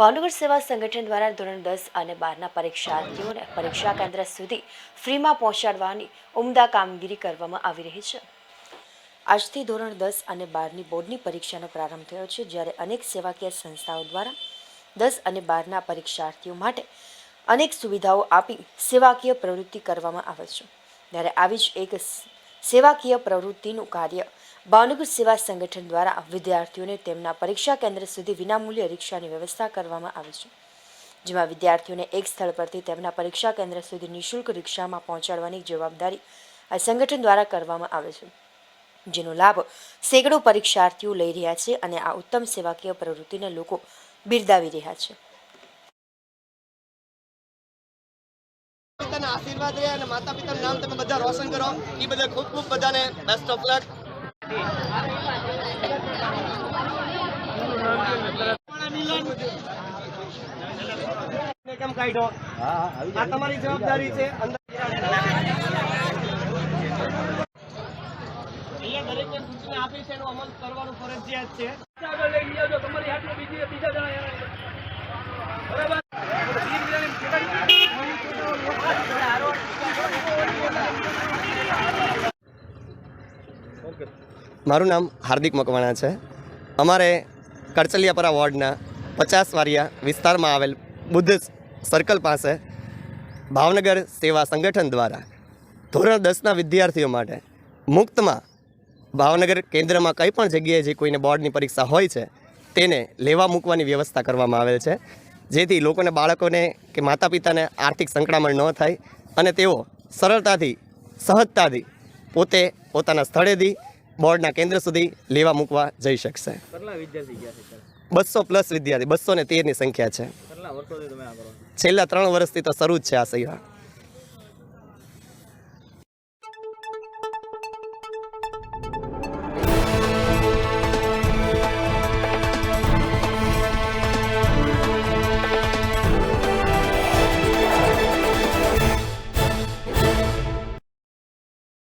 ભાવનગર સેવા સંગઠન દ્વારા ધોરણ દસ અને બારના પરીક્ષાર્થીઓને પરીક્ષા કેન્દ્ર સુધી ફ્રીમાં પહોંચાડવાની ઉમદા કામગીરી કરવામાં આવી રહી છે. આજથી ધોરણ દસ અને બારની બોર્ડની પરીક્ષાનો પ્રારંભ થયો છે, જ્યારે અનેક સેવાકીય સંસ્થાઓ દ્વારા દસ અને બારના પરીક્ષાર્થીઓ માટે અનેક સુવિધાઓ આપી સેવાકીય પ્રવૃત્તિ કરવામાં આવે છે. ત્યારે આવી જ એક સેવાકીય પ્રવૃત્તિનું કાર્ય. ભાવનગર સેવા સંગઠન દ્વારા વિદ્યાર્થીઓને તેમના પરીક્ષા કેન્દ્ર સુધી વિનામૂલ્ય રિક્ષાની વ્યવસ્થા કરવામાં આવી છે. જેમાં વિદ્યાર્થીઓને એક સ્થળ પરથી તેમના પરીક્ષા કેન્દ્ર સુધી નિઃશુલ્ક રિક્ષામાં પહોંચાડવાની જવાબદારી આ સંગઠન દ્વારા કરવામાં આવે છે. જેનો લાભ સેંકડો પરીક્ષાર્થીઓ લઈ રહ્યા છે અને આ ઉત્તમ સેવાકીય પ્રવૃત્તિને લોકો બિરદાવી રહ્યા છે. પિતાના આશીર્વાદ રહે અને માતા પિતાનું નામ તમે બધા રોશન કરો. એ બધા ખૂબ ખૂબ બધાને બેસ્ટ ઓફ લક કેમ કાઢો આ તમારી જવાબદારી છે. અંદર આપી છે એનો અમલ કરવાનું ફરજિયાત છે. આગળ લઈ જાઓ તમારી હાથમાં બીજી બીજા જણા મારું નામ હાર્દિક મકવાણા છે. અમારે કરચલિયાપરા વોર્ડના પચાસ વારિયા વિસ્તારમાં આવેલ બુદ્ધ સર્કલ પાસે ભાવનગર સેવા સંગઠન દ્વારા ધોરણ દસના વિદ્યાર્થીઓ માટે મુક્તમાં ભાવનગર કેન્દ્રમાં કંઈ પણ જગ્યાએ જે કોઈને બોર્ડની પરીક્ષા હોય છે, તેને લેવા મૂકવાની વ્યવસ્થા કરવામાં આવેલ છે. જેથી લોકોને, બાળકોને કે માતા પિતાને આર્થિક સંકળામણ ન થાય અને તેઓ સરળતાથી, સહજતાથી પોતે પોતાના સ્થળેથી બોર્ડના કેન્દ્ર સુધી લેવા મૂકવા જઈ શકશે. બસો પ્લસ વિદ્યાર્થી બસો ને તેરની સંખ્યા છો? છેલ્લા ત્રણ વર્ષથી તો શરૂ જ છે આ સેવા.